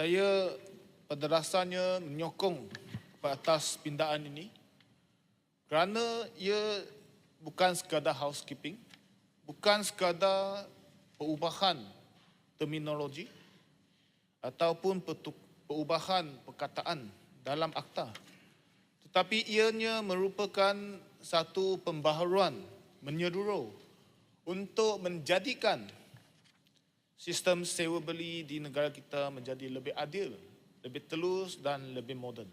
Saya pada dasarnya menyokong atas pindaan ini kerana ia bukan sekadar housekeeping, bukan sekadar perubahan terminologi ataupun perubahan perkataan dalam akta. Tetapi ianya merupakan satu pembaharuan menyeluruh untuk menjadikan sistem sewa beli di negara kita menjadi lebih adil, lebih telus dan lebih moden.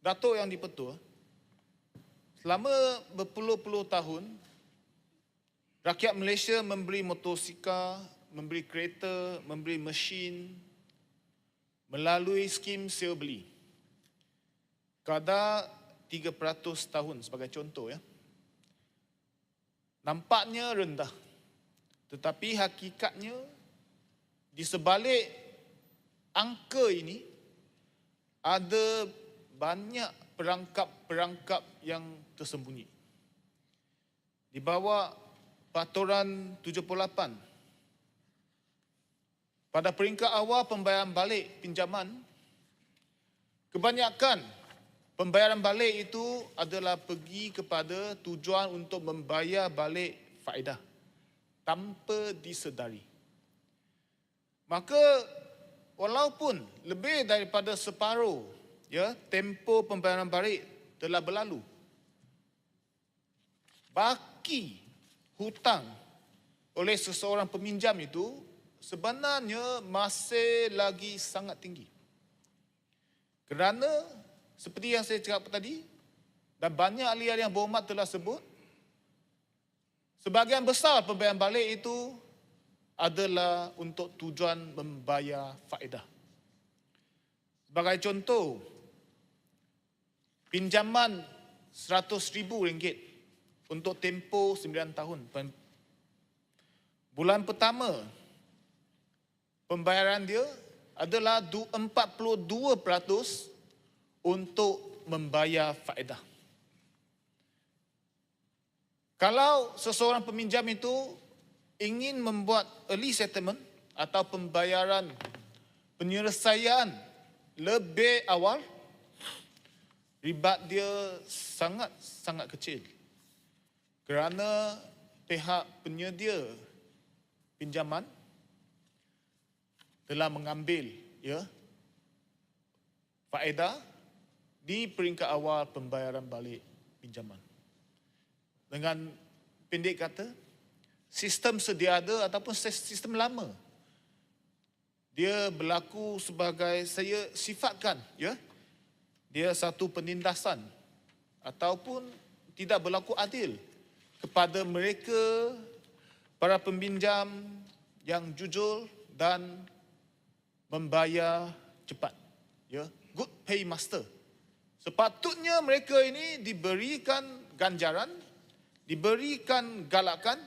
Datuk yang dipetua, selama berpuluh-puluh tahun, rakyat Malaysia memberi motosikal, memberi kereta, memberi mesin melalui skim sewa beli. Kadar 3% tahun sebagai contoh ya. Nampaknya rendah. Tetapi hakikatnya di sebalik angka ini ada banyak perangkap-perangkap yang tersembunyi. Di bawah peraturan 78 pada peringkat awal pembayaran balik pinjaman kebanyakan pembayaran balik itu adalah pergi kepada tujuan untuk membayar balik faedah tanpa disedari. Maka walaupun lebih daripada separuh ya tempoh pembayaran balik telah berlalu baki hutang oleh seseorang peminjam itu sebenarnya masih lagi sangat tinggi. Kerana seperti yang saya cakap tadi dan banyak ahli-ahli yang berhormat telah sebut sebahagian besar pembayaran balik itu adalah untuk tujuan membayar faedah. Sebagai contoh, pinjaman RM100,000 untuk tempoh 9 tahun. Bulan pertama, pembayaran dia adalah du- 42% untuk membayar faedah. Kalau seseorang peminjam itu ingin membuat early settlement atau pembayaran penyelesaian lebih awal, ribat dia sangat-sangat kecil. Kerana pihak penyedia pinjaman telah mengambil ya faedah di peringkat awal pembayaran balik pinjaman. Dengan pendek kata, sistem sedia ada ataupun sis- sistem lama. Dia berlaku sebagai saya sifatkan ya. Dia satu penindasan ataupun tidak berlaku adil kepada mereka para peminjam yang jujur dan membayar cepat ya. Good pay master. Sepatutnya mereka ini diberikan ganjaran diberikan galakan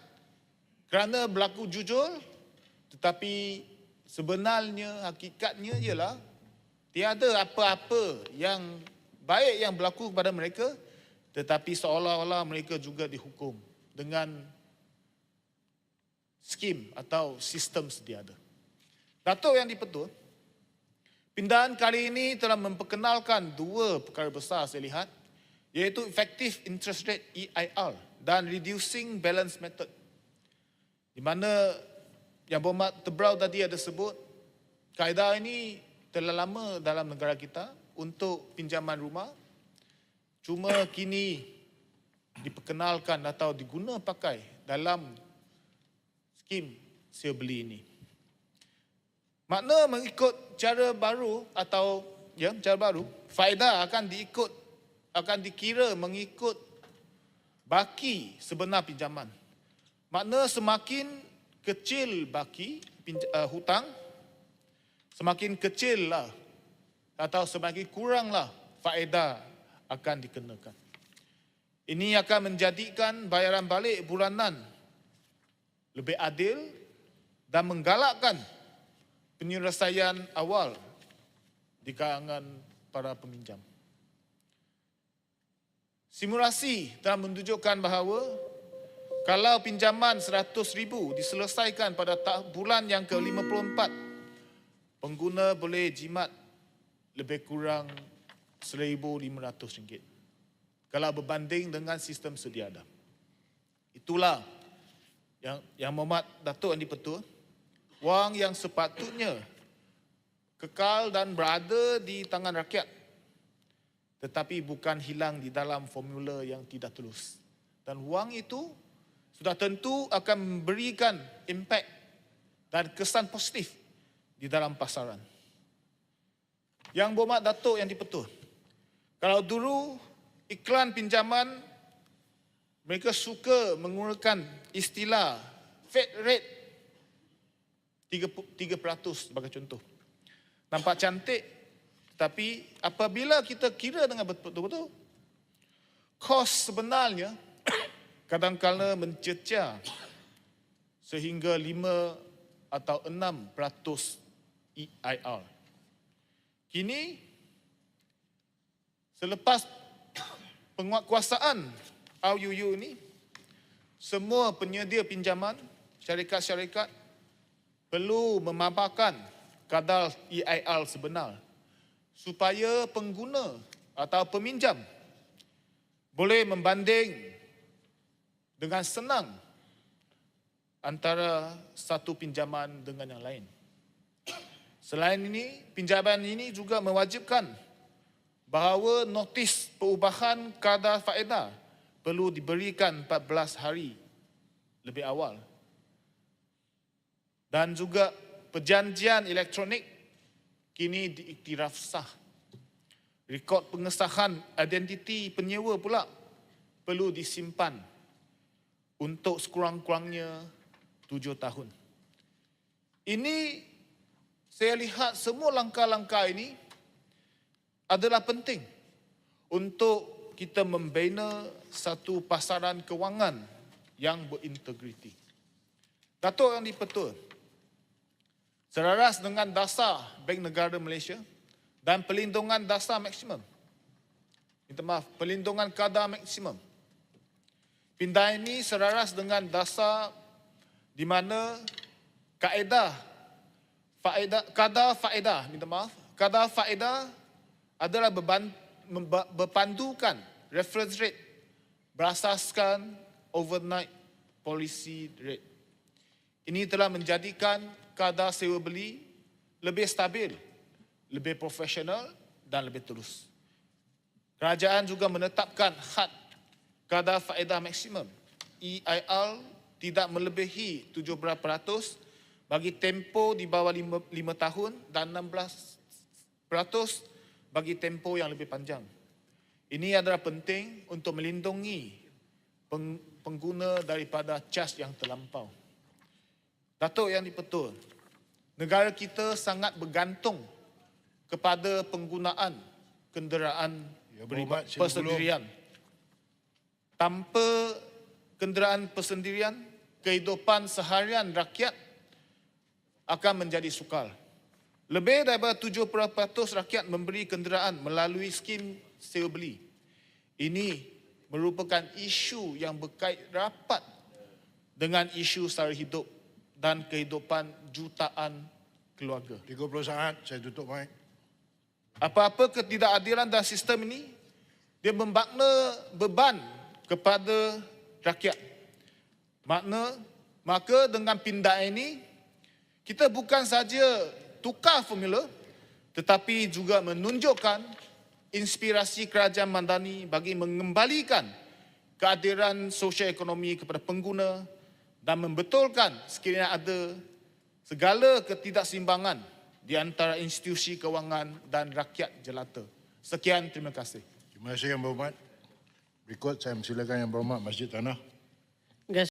kerana berlaku jujur tetapi sebenarnya hakikatnya ialah tiada apa-apa yang baik yang berlaku kepada mereka tetapi seolah-olah mereka juga dihukum dengan skim atau sistem sedia ada. Datuk yang dipetul, pindahan kali ini telah memperkenalkan dua perkara besar saya lihat, iaitu effective interest rate EIR dan reducing balance method. Di mana yang berhormat Tebrau tadi ada sebut, kaedah ini telah lama dalam negara kita untuk pinjaman rumah, cuma kini diperkenalkan atau diguna pakai dalam skim sewa beli ini. Makna mengikut cara baru atau ya cara baru, faedah akan diikut akan dikira mengikut baki sebenar pinjaman. Makna semakin kecil baki uh, hutang, semakin kecil lah atau semakin kuranglah faedah akan dikenakan. Ini akan menjadikan bayaran balik bulanan lebih adil dan menggalakkan penyelesaian awal di kalangan para peminjam. Simulasi telah menunjukkan bahawa kalau pinjaman RM100,000 diselesaikan pada bulan yang ke-54 pengguna boleh jimat lebih kurang RM1,500 kalau berbanding dengan sistem sedia ada. Itulah yang yang Muhammad Datuk Andi Petul, wang yang sepatutnya kekal dan berada di tangan rakyat tetapi bukan hilang di dalam formula yang tidak tulus. Dan wang itu sudah tentu akan memberikan impak dan kesan positif di dalam pasaran. Yang Muhammad Datuk yang dipetul. Kalau dulu iklan pinjaman mereka suka menggunakan istilah Fed rate 3%, 3% sebagai contoh. Nampak cantik tapi apabila kita kira dengan betul-betul kos sebenarnya kadang-kala mencecah sehingga 5 atau 6% EIR. Kini selepas penguatkuasaan RUU ini semua penyedia pinjaman syarikat-syarikat perlu memaparkan kadar EIR sebenar supaya pengguna atau peminjam boleh membanding dengan senang antara satu pinjaman dengan yang lain. Selain ini, pinjaman ini juga mewajibkan bahawa notis perubahan kadar faedah perlu diberikan 14 hari lebih awal. Dan juga perjanjian elektronik kini diiktiraf sah. Rekod pengesahan identiti penyewa pula perlu disimpan untuk sekurang-kurangnya tujuh tahun. Ini saya lihat semua langkah-langkah ini adalah penting untuk kita membina satu pasaran kewangan yang berintegriti. Datuk yang dipetul, selaras dengan dasar Bank Negara Malaysia dan pelindungan dasar maksimum. Minta maaf, pelindungan kadar maksimum. Pindah ini selaras dengan dasar di mana kaedah faedah kadar faedah minta maaf kadar faedah adalah beban, berpandukan reference rate berasaskan overnight policy rate. Ini telah menjadikan kadar sewa beli lebih stabil, lebih profesional dan lebih terus. Kerajaan juga menetapkan had kadar faedah maksimum EIR tidak melebihi 17% bagi tempoh di bawah 5, 5 tahun dan 16% bagi tempoh yang lebih panjang. Ini adalah penting untuk melindungi peng- pengguna daripada cas yang terlampau. Datuk yang dipetul, negara kita sangat bergantung kepada penggunaan kenderaan Ya, persendirian. Tanpa kenderaan persendirian, kehidupan seharian rakyat akan menjadi sukar. Lebih daripada 70% rakyat memberi kenderaan melalui skim sewa beli. Ini merupakan isu yang berkait rapat dengan isu sara hidup dan kehidupan jutaan keluarga. 30 saat saya tutup mic. Apa-apa ketidakadilan dalam sistem ini, dia membakna beban kepada rakyat. Makna, maka dengan pindah ini, kita bukan saja tukar formula, tetapi juga menunjukkan inspirasi kerajaan Mandani bagi mengembalikan keadilan sosial ekonomi kepada pengguna dan membetulkan sekiranya ada segala ketidakseimbangan di antara institusi kewangan dan rakyat jelata. Sekian, terima kasih. Terima kasih yang berhormat. Berikut saya silakan yang berhormat Masjid Tanah.